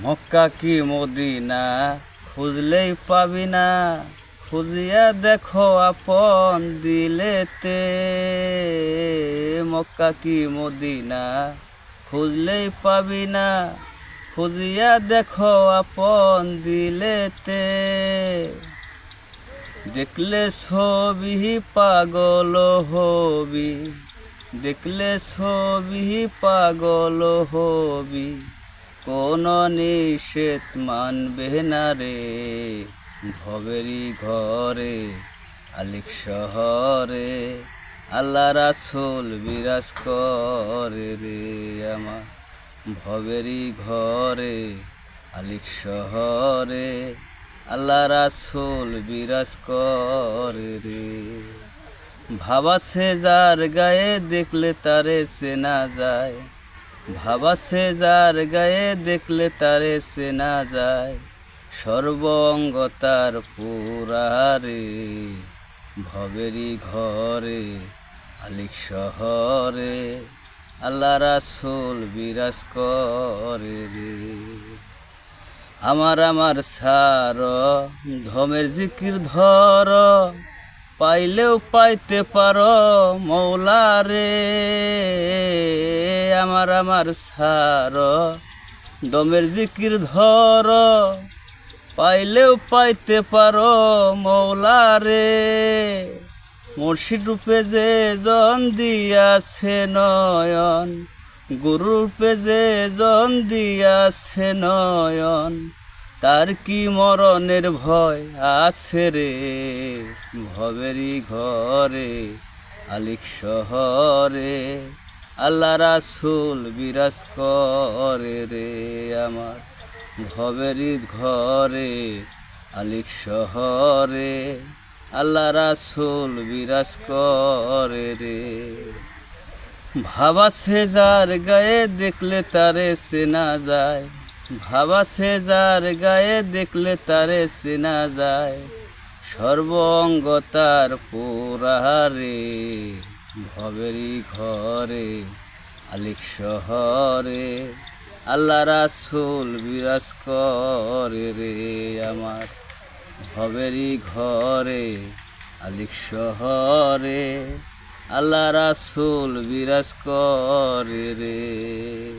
মক্কা কি মদিনা? খুঁজলেই পাবি না। খুঁজিয়া দেখো আপন দিলেতে। মক্কা কি মদিনা? খুঁজলেই পাবি না। খুঁজিয়া দেখো আপন দিলেতে। দেখলে ছবি পাগল হবি। দেখলে ছবি পাগল হবি। কোন নিষেধ মানবে না রে। ভবেরি ঘরে, আলিক শহরে, আল্লাহ রাসুল বিরাজ করে রে আমার। ভবেরি ঘরে, আলিক শহরে, আল্লাহ রাসুল বিরাজ করে রে। ভাবা সে যার গায়ে দেখলে তারে চেনা যায়। ভাবা সে যার গায়ে দেখলে তারে চেনা যায়। সর্বঙ্গ তার পুরারে ভবেরি ঘরে আলিক শহরে, আল্লাহ রাসুল বিরাজ করে রে। আমার আমার সার, ধমের জিকির ধর, পাইলেও পাইতে পারো মৌলা রে। আমার আমার সার। দমের জিকির ধর। পাইলেও পাইতে পারো মৌলা রে মুর্শিদ রূপে যে জন দিয়াছে নয়ন, গুরু রূপে যে জন দিয়াছে নয়ন, তার কি মরণের ভয় আছে রে? ভবেরি ঘরে, আলিক শহরে। আল্লাহ রাসুল বিরাজ করে রে আমার ভবেরি ঘরে আলিক শহরে। আল্লাহ রাসুল বিরাজ করে রে। ভাবা সে যার গায়ে দেখলে তারে চেনা যায়। ভাবা সে যার গায়ে দেখলে তারে চেনা যায়। সর্বঙ্গ তার পুরারে ভবেরি ঘরে, আলিক শহরে আল্লাহ রাসুল বিরাজ করে রে আমার। ভবেরি ঘরে, আলিক শহরে আল্লাহ রাসুল বিরাজ করে রে।